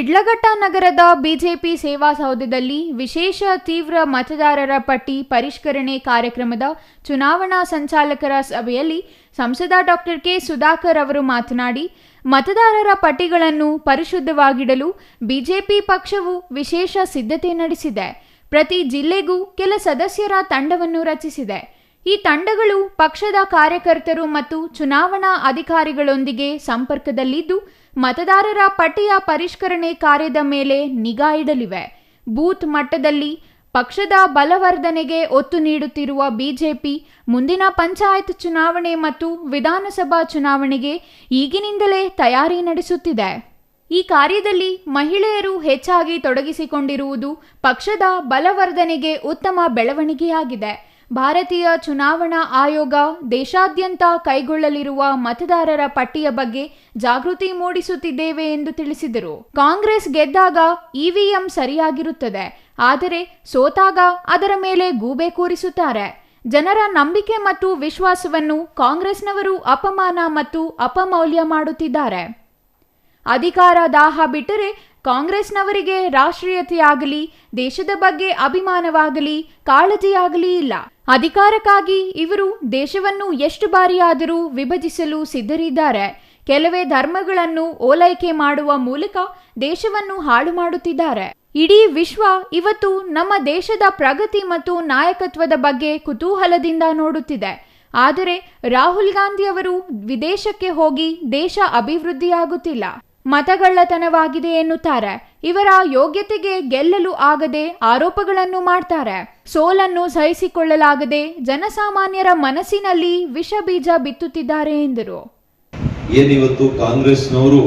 ಶಿಡ್ಲಘಟ್ಟ ನಗರದ ಬಿಜೆಪಿ ಸೇವಾ ಸೌಧದಲ್ಲಿ ವಿಶೇಷ ತೀವ್ರ ಮತದಾರರ ಪಟ್ಟಿ ಪರಿಷ್ಕರಣೆ ಕಾರ್ಯಕ್ರಮದ ಚುನಾವಣಾ ಸಂಚಾಲಕರ ಸಭೆಯಲ್ಲಿ ಸಂಸದ ಡಾಕ್ಟರ್ ಕೆ ಸುಧಾಕರ್ ಅವರು ಮಾತನಾಡಿ, ಮತದಾರರ ಪಟ್ಟಿಗಳನ್ನು ಪರಿಶುದ್ಧವಾಗಿಡಲು ಬಿಜೆಪಿ ಪಕ್ಷವು ವಿಶೇಷ ಸಿದ್ಧತೆ ನಡೆಸಿದೆ. ಪ್ರತಿ ಜಿಲ್ಲೆಗೂ ಕೆಲ ಸದಸ್ಯರ ತಂಡವನ್ನು ರಚಿಸಿದೆ. ಈ ತಂಡಗಳು ಪಕ್ಷದ ಕಾರ್ಯಕರ್ತರು ಮತ್ತು ಚುನಾವಣಾ ಅಧಿಕಾರಿಗಳೊಂದಿಗೆ ಸಂಪರ್ಕದಲ್ಲಿದ್ದು, ಮತದಾರರ ಪಟ್ಟಿಯ ಪರಿಷ್ಕರಣೆ ಕಾರ್ಯದ ಮೇಲೆ ನಿಗಾ ಇಡಲಿವೆ. ಬೂತ್ ಮಟ್ಟದಲ್ಲಿ ಪಕ್ಷದ ಬಲವರ್ಧನೆಗೆ ಒತ್ತು ನೀಡುತ್ತಿರುವ ಬಿಜೆಪಿ ಮುಂದಿನ ಪಂಚಾಯತ್ ಚುನಾವಣೆ ಮತ್ತು ವಿಧಾನಸಭಾ ಚುನಾವಣೆಗೆ ಈಗಿನಿಂದಲೇ ತಯಾರಿ ನಡೆಸುತ್ತಿದೆ. ಈ ಕಾರ್ಯದಲ್ಲಿ ಮಹಿಳೆಯರು ಹೆಚ್ಚಾಗಿ ತೊಡಗಿಸಿಕೊಂಡಿರುವುದು ಪಕ್ಷದ ಬಲವರ್ಧನೆಗೆ ಉತ್ತಮ ಬೆಳವಣಿಗೆಯಾಗಿದೆ. ಭಾರತೀಯ ಚುನಾವಣಾ ಆಯೋಗ ದೇಶಾದ್ಯಂತ ಕೈಗೊಳ್ಳಲಿರುವ ಮತದಾರರ ಪಟ್ಟಿಯ ಬಗ್ಗೆ ಜಾಗೃತಿ ಮೂಡಿಸುತ್ತಿದ್ದೇವೆ ಎಂದು ತಿಳಿಸಿದರು. ಕಾಂಗ್ರೆಸ್ ಗೆದ್ದಾಗ ಇವಿಎಂ ಸರಿಯಾಗಿರುತ್ತದೆ, ಆದರೆ ಸೋತಾಗ ಅದರ ಮೇಲೆ ಗೂಬೆ ಕೂರಿಸುತ್ತಾರೆ. ಜನರ ನಂಬಿಕೆ ಮತ್ತು ವಿಶ್ವಾಸವನ್ನು ಕಾಂಗ್ರೆಸ್ನವರು ಅಪಮಾನ ಮತ್ತು ಅಪಮೌಲ್ಯ ಮಾಡುತ್ತಿದ್ದಾರೆ. ಅಧಿಕಾರ ದಾಹ ಬಿಟ್ಟರೆ ಕಾಂಗ್ರೆಸ್ನವರಿಗೆ ರಾಷ್ಟ್ರೀಯತೆಯಾಗಲಿ, ದೇಶದ ಬಗ್ಗೆ ಅಭಿಮಾನವಾಗಲಿ, ಕಾಳಜಿಯಾಗಲಿ ಇಲ್ಲ. ಅಧಿಕಾರಕ್ಕಾಗಿ ಇವರು ದೇಶವನ್ನು ಎಷ್ಟು ಬಾರಿಯಾದರೂ ವಿಭಜಿಸಲು ಸಿದ್ಧರಿದ್ದಾರೆ. ಕೆಲವೇ ಧರ್ಮಗಳನ್ನು ಓಲೈಕೆ ಮಾಡುವ ಮೂಲಕ ದೇಶವನ್ನು ಹಾಳು ಮಾಡುತ್ತಿದ್ದಾರೆ. ಇಡೀ ವಿಶ್ವ ಇವತ್ತು ನಮ್ಮ ದೇಶದ ಪ್ರಗತಿ ಮತ್ತು ನಾಯಕತ್ವದ ಬಗ್ಗೆ ಕುತೂಹಲದಿಂದ ನೋಡುತ್ತಿದೆ. ಆದರೆ ರಾಹುಲ್ ಗಾಂಧಿಯವರು ವಿದೇಶಕ್ಕೆ ಹೋಗಿ ದೇಶ ಅಭಿವೃದ್ಧಿಯಾಗುತ್ತಿಲ್ಲ. ಮತಗಳ್ಳತನವಾಗಿದೆ ಎನ್ನುತ್ತಾರೆ. ಇವರ ಯೋಗ್ಯತೆಗೆ ಗೆಲ್ಲಲು ಆಗದೆ ಆರೋಪಗಳನ್ನು ಮಾಡ್ತಾರೆ. ಸೋಲನ್ನು ಸಹಿಸಿಕೊಳ್ಳಲಾಗದೆ ಜನಸಾಮಾನ್ಯರ ಮನಸ್ಸಿನಲ್ಲಿ ವಿಷ ಬೀಜ ಬಿತ್ತುತ್ತಿದ್ದಾರೆ ಎಂದರು. ಏನಿವತ್ತು ಕಾಂಗ್ರೆಸ್ನವರು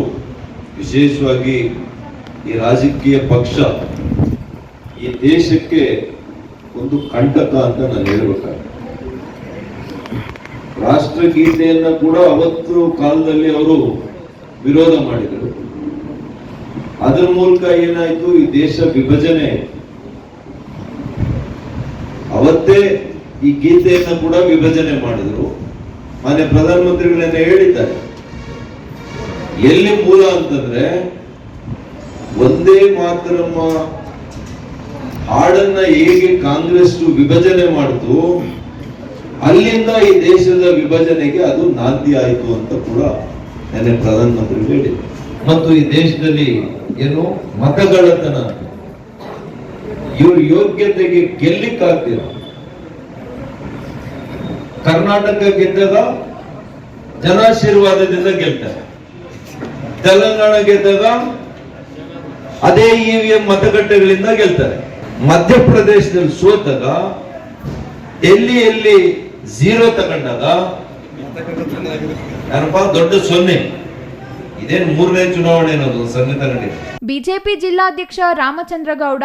ವಿಶೇಷವಾಗಿ ಈ ರಾಜಕೀಯ ಪಕ್ಷ ಈ ದೇಶಕ್ಕೆ ಒಂದು ಕಂಟಕ ಅಂತ ನಾನು ಹೇಳ್ಬೇಕಾಗುತ್ತೆ ರಾಷ್ಟ್ರಗೀತೆಯನ್ನು ಕೂಡ ಅವತ್ತು ಕಾಲದಲ್ಲಿ ಅವರು ವಿರೋಧ ಮಾಡಿದರು. ಅದರ ಮೂಲಕ ಏನಾಯ್ತು? ಈ ದೇಶ ವಿಭಜನೆ ಅವತ್ತೇ ಈ ಗೀತೆಯನ್ನ ಕೂಡ ವಿಭಜನೆ ಮಾಡಿದ್ರು. ಮಾನ್ಯ ಪ್ರಧಾನಮಂತ್ರಿಗಳನ್ನ ಹೇಳಿದ್ದಾರೆ. ಎಲ್ಲಿ ಮೂಲ ಅಂತಂದ್ರೆ ಒಂದೇ ಮಾತರಮ್ಮ ಹಾಡನ್ನ ಹೇಗೆ ಕಾಂಗ್ರೆಸ್ ವಿಭಜನೆ ಮಾಡಿತು, ಅಲ್ಲಿಂದ ಈ ದೇಶದ ವಿಭಜನೆಗೆ ಅದು ನಾಂದಿ ಆಯಿತು ಅಂತ ಕೂಡ ನೆನ್ನೆ ಪ್ರಧಾನಮಂತ್ರಿ ಹೇಳಿ ಮತ್ತು ಈ ದೇಶದಲ್ಲಿ ಏನು ಮತಗಳತನ ಇವರು ಯೋಗ್ಯತೆಗೆ ಗೆಲ್ಲಿಕ್ಕಾಗ್ತಿಲ್ಲ ಕರ್ನಾಟಕ ಗೆದ್ದಾಗ ಜನಾಶೀರ್ವಾದದಿಂದ ಗೆಲ್ತಾರೆ. ತೆಲಂಗಾಣ ಗೆದ್ದಾಗ ಅದೇ ಇವಿಎಂ ಮತಗಟ್ಟೆಗಳಿಂದ ಗೆಲ್ತಾರೆ. ಮಧ್ಯಪ್ರದೇಶದಲ್ಲಿ ಸೋತಾಗ ಎಲ್ಲಿ ಎಲ್ಲಿ ಝೀರೋ ತಗೊಂಡಾಗ ದೊಡ್ಡ ಸೊನ್ನೆ. ಇದೇನು ಮೂರನೇ ಚುನಾವಣೆ ಅನ್ನೋದು ಬಿಜೆಪಿ ಜಿಲ್ಲಾಧ್ಯಕ್ಷ ರಾಮಚಂದ್ರಗೌಡ,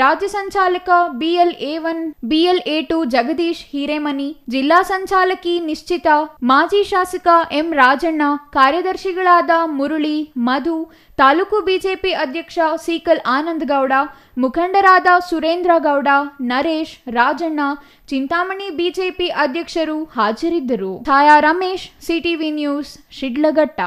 ರಾಜ್ಯ ಸಂಚಾಲಕ BL A one BL A two Jagadish Hiremani, ಜಿಲ್ಲಾ ಸಂಚಾಲಕಿ ನಿಶ್ಚಿತ, ಮಾಜಿ ಶಾಸಕ ಎಂ ರಾಜಣ್ಣ ಕಾರ್ಯದರ್ಶಿಗಳಾದ ಮುರುಳಿ, ಮಧು, ತಾಲೂಕು ಬಿಜೆಪಿ ಅಧ್ಯಕ್ಷ ಸೀಕಲ್ ಆನಂದ್ ಗೌಡ ಮುಖಂಡರಾದ ಸುರೇಂದ್ರ ಗೌಡ ನರೇಶ್, ರಾಜಣ್ಣ, ಚಿಂತಾಮಣಿ ಬಿಜೆಪಿ ಅಧ್ಯಕ್ಷರು ಹಾಜರಿದ್ದರು. ಛಾಯಾ ರಮೇಶ್, ಸಿಟಿವಿ ನ್ಯೂಸ್, ಶಿಡ್ಲಘಟ್ಟ.